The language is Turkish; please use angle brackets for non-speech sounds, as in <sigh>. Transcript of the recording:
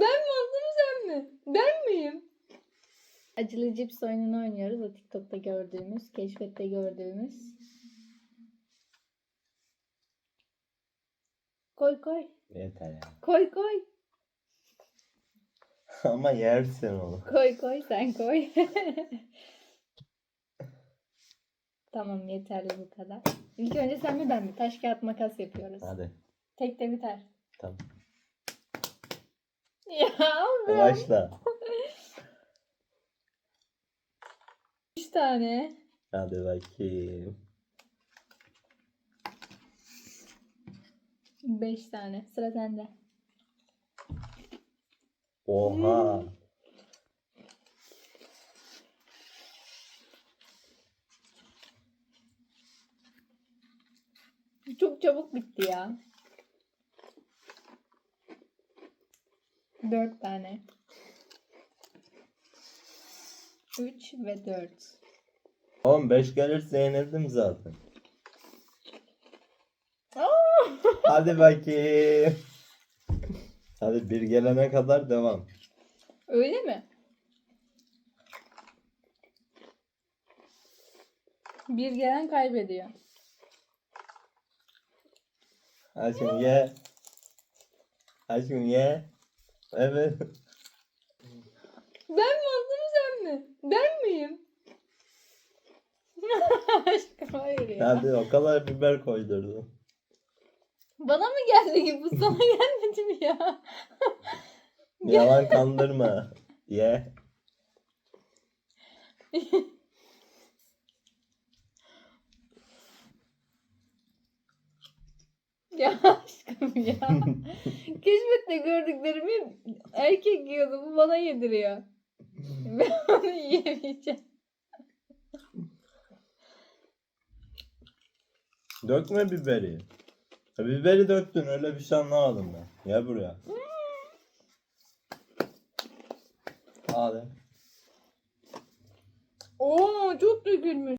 Ben mi sen mi? Ben miyim? Acılı cips oyununu oynuyoruz. O TikTok'ta gördüğümüz, keşfette gördüğümüz. Koy koy. Yeter ya. Koy koy. <laughs> Ama yersin onu. Koy koy sen koy. <laughs> tamam yeterli bu kadar. İlk önce sen mi ben mi? Taş kağıt makas yapıyoruz. Hadi. Tek de biter. Tamam. Ya. Başla. Üç tane. Hadi bakayım. Beş tane. Sıra sende. Oha. Çok çabuk bitti ya. Dört tane. Üç ve dört. Oğlum 5 gelirse yenildim zaten. <laughs> Hadi bakayım. Hadi bir gelene kadar devam. Öyle mi? Bir gelen kaybediyor. Aşkım ye. Aşkım ye. Evet. Ben mi oldum sen mi? Ben miyim? <laughs> Aşkım hayır ya. Hadi o kadar biber koydurdum. Bana mı geldi ki bu sana <laughs> gelmedi mi ya? Yalan kandırma. Ye. <laughs> <laughs> Ya aşkım ya. Keşfette gördüklerimi erkek yiyordu. Bu bana yediriyor. <laughs> Ben onu yiyemeyeceğim. Dökme biberi. Ha, biberi döktün öyle bir şey anlamadım ben. Gel buraya. Hadi. Oo çok dökülmüş.